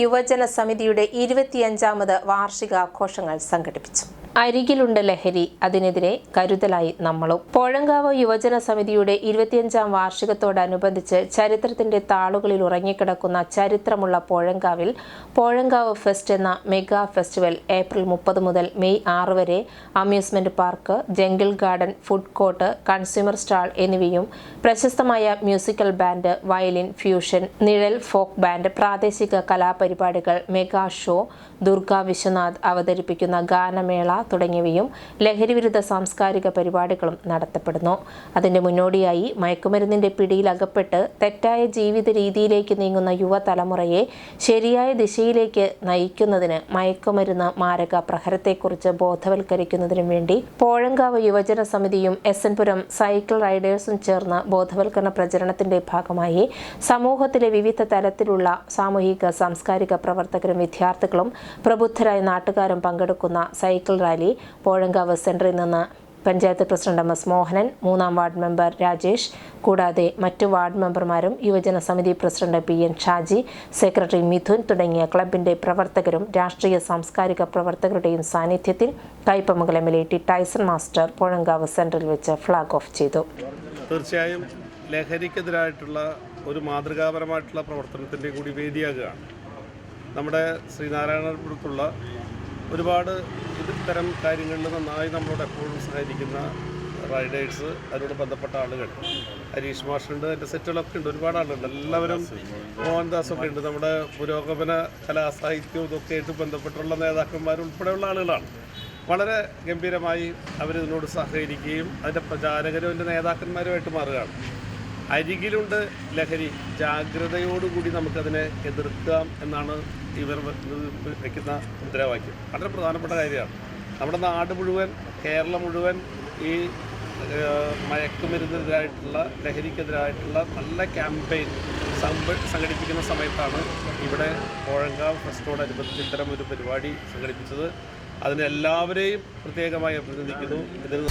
യുവജന സമിതിയുടെ ഇരുപത്തിയഞ്ചാമത് വാർഷികാഘോഷങ്ങൾ സംഘടിപ്പിച്ചു. അരികിലുണ്ട് ലഹരി. അതിനെതിരെ കരുതലായി നമ്മളും. പോഴങ്കാവ് യുവജന സമിതിയുടെ ഇരുപത്തിയഞ്ചാം വാർഷികത്തോടനുബന്ധിച്ച് ചരിത്രത്തിന്റെ താളുകളിൽ ഉറങ്ങിക്കിടക്കുന്ന ചരിത്രമുള്ള പോഴങ്കാവിൽ പോഴങ്കാവ് ഫെസ്റ്റ് എന്ന മെഗാ ഫെസ്റ്റിവൽ ഏപ്രിൽ മുപ്പത് മുതൽ മെയ് ആറ് വരെ amusement park jungle garden food court consumer stall എന്നിവയും പ്രശസ്തമായ മ്യൂസിക്കൽ ബാൻഡ് വയലിൻ ഫ്യൂഷൻ നിഴൽ ഫോക്ക് ബാൻഡ് പ്രാദേശിക കലാപരിപാടികൾ മെഗാ ഷോ ദുർഗ വിശ്വനാഥ് അവതരിപ്പിക്കുന്ന ഗാനമേള തുടങ്ങിയവയും ലഹരിവിരുദ്ധ സാംസ്കാരിക പരിപാടികളും നടത്തപ്പെടുന്നു. അതിന്റെ മുന്നോടിയായി മയക്കുമരുന്നിന്റെ പിടിയിൽ അകപ്പെട്ട് തെറ്റായ ജീവിത രീതിയിലേക്ക് നീങ്ങുന്ന യുവതലമുറയെ ശരിയായ ദിശയിലേക്ക് നയിക്കുന്നതിന് മയക്കുമരുന്ന് മാരക പ്രഹരത്തെക്കുറിച്ച് ബോധവൽക്കരിക്കുന്നതിനും വേണ്ടി പോഴങ്കാവ് യുവജന സമിതിയും എസ് എൻപുരം സൈക്കിൾ റൈഡേഴ്സും ചേർന്ന് ബോധവൽക്കരണ പ്രചരണത്തിന്റെ ഭാഗമായി സമൂഹത്തിലെ വിവിധ തലത്തിലുള്ള സാമൂഹിക സാംസ്കാരിക പ്രവർത്തകരും വിദ്യാർത്ഥികളും പ്രബുദ്ധരായ നാട്ടുകാരും പങ്കെടുക്കുന്ന സൈക്കിൾ റാലി പോഴങ്കാവ് സെന്ററിൽ നിന്ന് panchayat president M S Mohanan മൂന്നാം വാർഡ് മെമ്പർ രാജേഷ് കൂടാതെ മറ്റു ward മെമ്പർമാരും Yuvajana Samithi president P N Shaji secretary Mithun തുടങ്ങിയ ക്ലബിന്റെ പ്രവർത്തകരും രാഷ്ട്രീയ സാംസ്കാരിക പ്രവർത്തകരുടെയും സാന്നിധ്യത്തിൽ Kaipamangalam L T Tyson master Pozhankavu സെന്ററിൽ വെച്ച് ഫ്ളാഗ് ഓഫ് ചെയ്തു. തീർച്ചയായും ലഹരിക്കെതിരായിട്ടുള്ള ഒരു മാതൃകാപരമായിട്ടുള്ള പ്രവർത്തനത്തിന്റെ കൂടി വേദിയാകുകയാണ്. നമ്മുടെ ശ്രീനാരായണപുരത്തുള്ള ഒരുപാട് ഇത്തരം കാര്യങ്ങളിൽ നന്നായി നമ്മളോട് എപ്പോഴും സഹായിക്കുന്ന റൈഡേഴ്സ് അതിനോട് ബന്ധപ്പെട്ട ആളുകൾ. ഹരീഷ് മാഷുണ്ട് എന്റെ സെറ്റുകളൊക്കെ ഉണ്ട് ഒരുപാട് ആളുണ്ട് എല്ലാവരും മോഹൻദാസൊക്കെ ഉണ്ട്. നമ്മുടെ പുരോഗമന കലാസാഹിത്യവും ഇതൊക്കെ ആയിട്ട് ബന്ധപ്പെട്ടുള്ള നേതാക്കന്മാർ ഉൾപ്പെടെയുള്ള ആളുകളാണ്. വളരെ ഗംഭീരമായി അവരിതിനോട് സഹകരിക്കുകയും അതിന്റെ പ്രചാരകരും അതിന്റെ നേതാക്കന്മാരുമായിട്ട് മാറുകയാണ്. അരികിലുണ്ട് ലഹരി. ജാഗ്രതയോടുകൂടി നമുക്കതിനെ എതിർക്കാം എന്നാണ് ഇവർ വയ്ക്കുന്ന മുദ്രാവാക്യം. വളരെ പ്രധാനപ്പെട്ട കാര്യമാണ്. നമ്മുടെ നാട് മുഴുവൻ കേരളം മുഴുവൻ ഈ മയക്കുമരുന്നെതിരായിട്ടുള്ള ലഹരിക്കെതിരായിട്ടുള്ള നല്ല ക്യാമ്പയിൻ സംഘ സംഘടിപ്പിക്കുന്ന സമയത്താണ് ഇവിടെ കോഴങ്കാവ് ഫെസ്റ്റോടനുബന്ധിച്ച് ഇത്തരം ഒരു പരിപാടി സംഘടിപ്പിച്ചത്. അതിനെല്ലാവരെയും പ്രത്യേകമായി അഭിനന്ദിക്കുന്നു. ഇതിൽ